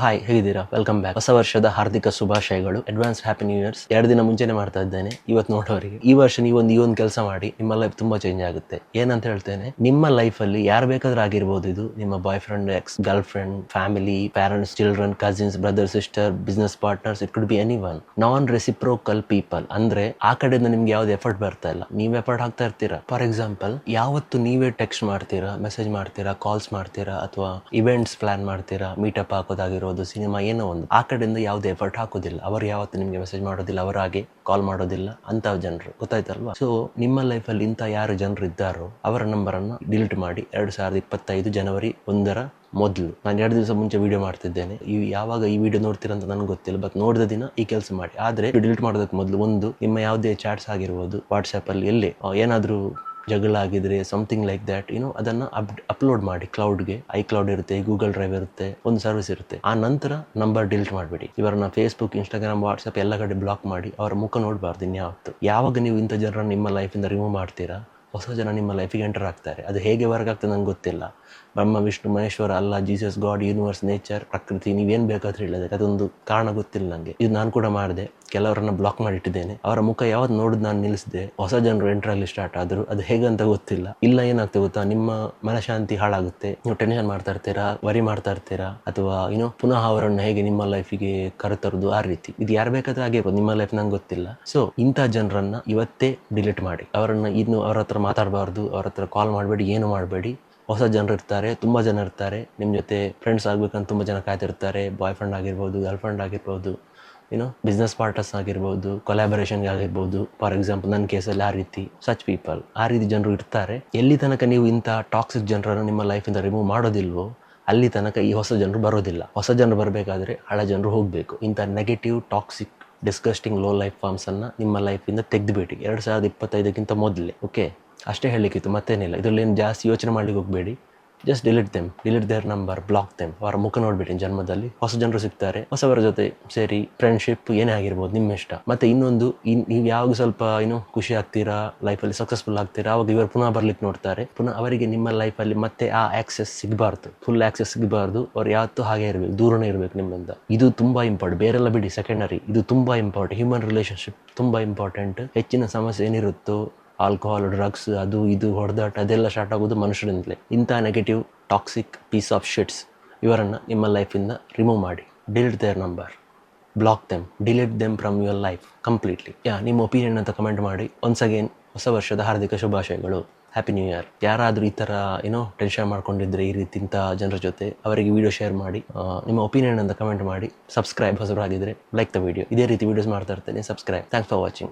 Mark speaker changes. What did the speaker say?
Speaker 1: Hi ಹೇಗಿದ್ದೀರಾ? Welcome back ಹೊಸ ವರ್ಷದ ಹಾರ್ದಿಕ ಶುಭಾಶಯಗಳು. ಅಡ್ವಾನ್ಸ್ ಹ್ಯಾಪಿ ನ್ಯೂ ಇಯರ್ಸ್ ಎರಡು ದಿನ ಮುಂಚೆನೆ ಮಾಡ್ತಾ ಇದ್ದೇನೆ. ಇವತ್ತು ನೋಡೋರಿಗೆ. ಈ ವರ್ಷ ನೀವೊಂದು ಈ ಒಂದು ಕೆಲಸ ಮಾಡಿ, ನಿಮ್ಮ ಲೈಫ್ ತುಂಬಾ ಚೇಂಜ್ ಆಗುತ್ತೆ. ಏನಂತ ಹೇಳ್ತೇನೆ, ನಿಮ್ಮ ಲೈಫ್ ಅಲ್ಲಿ ಯಾರು ಬೇಕಾದ್ರೂ ಆಗಿರ್ಬೋದು ಇದು. ನಿಮ್ಮ boyfriend ex girlfriend family parents children cousins brother sister business partners it could be anyone non reciprocal people ಅಂದ್ರೆ ಆ ಕಡೆಯಿಂದ ನಿಮ್ಗೆ ಯಾವ್ದು ಎಫರ್ಟ್ ಬರ್ತಾ ಇಲ್ಲ. ನೀವು ಎಫರ್ಟ್ ಹಾಕ್ತಾ ಇರ್ತೀರಾ? ಫಾರ್ ಎಕ್ಸಾಂಪಲ್ ಯಾವತ್ತು ನೀವೇ ಟೆಕ್ಸ್ಟ್ ಮಾಡ್ತೀರಾ ಮೆಸೇಜ್ ಮಾಡ್ತೀರಾ ಕಾಲ್ಸ್ ಮಾಡ್ತೀರಾ, ಅಥವಾ ಇವೆಂಟ್ಸ್ ಪ್ಲಾನ್ ಮಾಡ್ತೀರಾ ಮೀಟಪ್ ಹಾಕೋದಾಗಿರೋದು ಸಿನಿಮಾ ಏನೋ ಒಂದು. ಆ ಕಡೆಯಿಂದ ಯಾವುದೇ ಎಫರ್ಟ್ ಹಾಕೋದಿಲ್ಲ. ಅವರು ಯಾವತ್ತು ನಿಮಗೆ ಮೆಸೇಜ್ ಮಾಡೋದಿಲ್ಲ. ಅವರಾಗೆ ಕಾಲ್ ಮಾಡೋದಿಲ್ಲ ಅಂತ ಜನರು. ಗೊತ್ತಾಯ್ತಲ್ವಾ? ಸೊ ನಿಮ್ಮ ಲೈಫಲ್ಲಿ ಇಂಥ ಯಾರು ಜನರು ಇದ್ದಾರೋ ಅವರ ನಂಬರನ್ನು ಡಿಲೀಟ್ ಮಾಡಿ ಎರಡು ಸಾವಿರದ ಇಪ್ಪತ್ತೈದು ಜನವರಿ ಒಂದರ ಮೊದಲು. ನಾನು ಎರಡು ದಿವಸ ಮುಂಚೆ ವಿಡಿಯೋ ಮಾಡ್ತಿದ್ದೇನೆ. ಈ ಯಾವಾಗ ಈ ವಿಡಿಯೋ ನೋಡ್ತೀರಂತ ಅಂತ ನನಗೆ ಗೊತ್ತಿಲ್ಲ. ಬಟ್ ನೋಡಿದ ದಿನ ಈ ಕೆಲಸ ಮಾಡಿ. ಆದರೆ ಡಿಲೀಟ್ ಮಾಡೋದಕ್ಕೆ ಮೊದಲು ಒಂದು ನಿಮ್ಮ ಯಾವುದೇ ಚಾಟ್ಸ್ ಆಗಿರ್ಬೋದು ವಾಟ್ಸಪ್ಪಲ್ಲಿ ಎಲ್ಲಿ ಏನಾದರೂ ಜಗಳ ಆಗಿದ್ರೆ ಸಮಥಿಂಗ್ ಲೈಕ್ ದ್ಯಾಟ್ ಏನೋ ಅದನ್ನ ಅಪ್ ಅಪ್ಲೋಡ್ ಮಾಡಿ ಕ್ಲೌಡ್ಗೆ ಐ ಕ್ಲೌಡ್ ಇರುತ್ತೆ ಗೂಗಲ್ ಡ್ರೈವ್ ಇರುತ್ತೆ, ಒಂದು ಸರ್ವಿಸ್ ಇರುತ್ತೆ. ಆ ನಂತರ ನಂಬರ್ ಡಿಲೀಟ್ ಮಾಡಬೇಡಿ. ಇವರನ್ನ ಫೇಸ್ಬುಕ್ ಇನ್ಸ್ಟಾಗ್ರಾಮ್ ವಾಟ್ಸಪ್ ಎಲ್ಲ ಕಡೆ ಬ್ಲಾಕ್ ಮಾಡಿ, ಅವರ ಮುಖ ನೋಡಬಾರ್ದು ಇನ್ಯಾವತ್ತು. ಯಾವಾಗ ನೀವು ಇಂಥ ಜನರನ್ನು ನಿಮ್ಮ ಲೈಫಿಂದ ರಿಮೂವ್ ಮಾಡ್ತೀರಾ? ಹೊಸ ಜನ ನಿಮ್ಮ ಲೈಫಿಗೆ ಎಂಟರ್ ಆಗ್ತಾರೆ. ಅದು ಹೇಗೆ ವರ್ಕ್ ಆಗ್ತದೆ ನಂಗೆ ಗೊತ್ತಿಲ್ಲ. ಬ್ರಹ್ಮ, ವಿಷ್ಣು, ಮಹೇಶ್ವರ, ಅಲ್ಲ ಜೀಸಸ್ ಗಾಡ್ ಯೂನಿವರ್ಸ್ ನೇಚರ್ ಪ್ರಕೃತಿ, ನೀವೇನು ಬೇಕಾದ್ರೆ ಹೇಳಿದೆ ಅದೊಂದು ಕಾರಣ ಗೊತ್ತಿಲ್ಲ ನನಗೆ ಇದು ನಾನು ಕೂಡ ಮಾಡಿದೆ. ಕೆಲವರನ್ನ ಬ್ಲಾಕ್ ಮಾಡಿಟ್ಟಿದ್ದೇನೆ. ಅವರ ಮುಖ ಯಾವತ್ತು ನೋಡಿದ್ ನಾನು ನಿಲ್ಲಿಸಿದೆ ಹೊಸ ಜನರು ಎಂಟರ್ ಆಗಲಿ ಸ್ಟಾರ್ಟ್ ಆದ್ರು ಅದು ಹೇಗಂತ ಗೊತ್ತಿಲ್ಲ. ಇಲ್ಲ, ಏನಾಗ್ತದೆ ಗೊತ್ತಾ? ನಿಮ್ಮ ಮನಶಾಂತಿ ಹಾಳಾಗುತ್ತೆ. ನೀವು ಟೆನ್ಷನ್ ಮಾಡ್ತಾ ಇರ್ತೀರಾ? ವರಿ ಮಾಡ್ತಾ ಇರ್ತೀರಾ? ಅಥವಾ ಏನೋ ಪುನಃ ಅವರನ್ನು ಹೇಗೆ ನಿಮ್ಮ ಲೈಫಿಗೆ ಕರೆತರೋದು ಆ ರೀತಿ. ಇದು ಯಾರು ಬೇಕಾದ್ರೆ ಆಗಿರ್ಬೋದು ನಿಮ್ಮ ಲೈಫ್ ನಂಗೆ ಗೊತ್ತಿಲ್ಲ. ಸೊ ಇಂಥ ಜನರನ್ನ ಇವತ್ತೇ ಡಿಲೀಟ್ ಮಾಡಿ. ಅವರನ್ನ ಇನ್ನು ಅವರ ಹತ್ರ ಮಾತಾಡಬಾರ್ದು, ಅವ್ರ ಹತ್ರ ಕಾಲ್ ಮಾಡಬೇಡಿ, ಏನು ಮಾಡಬೇಡಿ. ಹೊಸ ಜನರು ಇರ್ತಾರೆ, ತುಂಬ ಜನ ಇರ್ತಾರೆ. ನಿಮ್ಮ ಜೊತೆ ಫ್ರೆಂಡ್ಸ್ ಆಗ್ಬೇಕಂತ ತುಂಬ ಜನ ಕಾಯ್ತಿರ್ತಾರೆ. ಬಾಯ್ ಫ್ರೆಂಡ್ ಆಗಿರ್ಬೋದು ಗರ್ಲ್ ಫ್ರೆಂಡ್ ಆಗಿರ್ಬೋದು ಏನೋ ಬಿಸ್ನೆಸ್ ಪಾರ್ಟರ್ಸ್ ಆಗಿರ್ಬೋದು ಕೊಲಾಬರೇಷನ್ಗೆ ಆಗಿರ್ಬೋದು. ಫಾರ್ ಎಕ್ಸಾಂಪಲ್ ನನ್ನ ಕೇಸಲ್ಲಿ ಆ ರೀತಿ ಸಚ್ ಪೀಪಲ್ ಆ ರೀತಿ ಜನರು ಇರ್ತಾರೆ. ಎಲ್ಲಿ ತನಕ ನೀವು ಇಂಥ ಟಾಕ್ಸಿಕ್ ಜನರನ್ನು ನಿಮ್ಮ ಲೈಫಿಂದ ರಿಮೂವ್ ಮಾಡೋದಿಲ್ವೋ, ಅಲ್ಲಿ ತನಕ ಈ ಹೊಸ ಜನರು ಬರೋದಿಲ್ಲ. ಹೊಸ ಜನರು ಬರಬೇಕಾದ್ರೆ ಹಳೆ ಜನರು ಹೋಗಬೇಕು. ಇಂಥ negative toxic disgusting low life ಫಾರ್ಮ್ಸನ್ನು ನಿಮ್ಮ ಲೈಫಿಂದ ತೆಗೆದುಬಿಡಿ. ಎರಡು ಸಾವಿರದ ಇಪ್ಪತ್ತೈದಕ್ಕಿಂತ ಮೊದಲೇ ಓಕೆ ಅಷ್ಟೇ ಹೇಳಲಿಕ್ಕಿತ್ತು, ಮತ್ತೇನಿಲ್ಲ. ಇದರಲ್ಲಿ ಏನು ಜಾಸ್ತಿ ಯೋಚನೆ ಮಾಡ್ಲಿಕ್ಕೆ ಹೋಗಬೇಡಿ. Just delete them delete their number block them ಅವರ ಮುಖ ನೋಡ್ಬಿಡಿ ಜನ್ಮದಲ್ಲಿ. ಹೊಸ ಜನರು ಸಿಗ್ತಾರೆ. ಹೊಸವರ ಜೊತೆ ಸೇರಿ ಫ್ರೆಂಡ್ಶಿಪ್ ಏನೇ ಆಗಿರ್ಬೋದು, ನಿಮ್ಮ ಇಷ್ಟ. ಮತ್ತೆ ಇನ್ನೊಂದು, ಇನ್, ನೀವು ಯಾವಾಗ ಸ್ವಲ್ಪ ಏನು ಖುಷಿ ಆಗ್ತೀರಾ ಲೈಫಲ್ಲಿ ಸಕ್ಸಸ್ಫುಲ್ ಆಗ್ತೀರಾ, ಅವಾಗ ಇವರು ಪುನಃ ಬರ್ಲಿಕ್ಕೆ ನೋಡ್ತಾರೆ. ಪುನಃ ಅವರಿಗೆ ನಿಮ್ಮ ಲೈಫಲ್ಲಿ ಮತ್ತೆ ಆ ಆಕ್ಸೆಸ್ ಸಿಗಬಾರ್ದು. ಫುಲ್ ಆಕ್ಸೆಸ್ ಸಿಗಬಾರ್ದು. ಅವ್ರು ಯಾವತ್ತೂ ಹಾಗೆ ಇರಬೇಕು, ದೂರನೇ ಇರಬೇಕು ನಿಮ್ಮಿಂದ. ಇದು ತುಂಬಾ ಇಂಪಾರ್ಟೆಂಟ್ ಬೇರೆಲ್ಲ ಬಿಡಿ ಸೆಕೆಂಡರಿ ಇದು ತುಂಬಾ ಇಂಪಾರ್ಟೆಂಟ್ ಹ್ಯೂಮನ್ ರಿಲೇಷನ್ಶಿಪ್ ತುಂಬಾ ಇಂಪಾರ್ಟೆಂಟ್ ಹೆಚ್ಚಿನ ಸಮಸ್ಯೆ ಏನಿರುತ್ತೋ ಆಲ್ಕೋಹಾಲ್ ಡ್ರಗ್ಸ್ ಅದು ಇದು, ಹೊಡೆದಾಟ, ಅದೆಲ್ಲ ಸ್ಟಾರ್ಟ್ ಆಗೋದು ಮನುಷ್ಯರಿಂದಲೇ. ಇಂಥ negative toxic piece of shits ಇವರನ್ನು ನಿಮ್ಮ ಲೈಫಿಂದ ರಿಮೂವ್ ಮಾಡಿ. Delete their number block them delete them from your life completely yeah, ನಿಮ್ಮ ಒಪಿನಿಯನ್ ಅಂತ ಕಮೆಂಟ್ ಮಾಡಿ. ಒನ್ಸ್ ಅಗೇನ್ ಹೊಸ ವರ್ಷದ ಹಾರ್ದಿಕ ಶುಭಾಶಯಗಳು. ಹ್ಯಾಪಿ ನ್ಯೂ ಇಯರ್ ಯಾರಾದರೂ ಈ ಥರ, ಏನೋ ಟೆನ್ಷನ್ ಮಾಡ್ಕೊಂಡಿದ್ರೆ ಈ ರೀತಿ ಇಂಥ ಜನರ ಜೊತೆ ಅವರಿಗೆ ವಿಡಿಯೋ ಶೇರ್ ಮಾಡಿ ನಿಮ್ಮ ಒಪಿನಿಯನ್ ಅಂತ ಕಮೆಂಟ್ ಮಾಡಿ ಸಬ್ಸ್ಕ್ರೈಬ್ ಹೊಸಬರಾಗಿದ್ದರೆ ಲೈಕ್ ದ ವಿಡಿಯೋ ಇದೇ ರೀತಿ ವೀಡಿಯೋಸ್ ಮಾಡ್ತಾ ಇರ್ತೇನೆ. Subscribe thanks for watching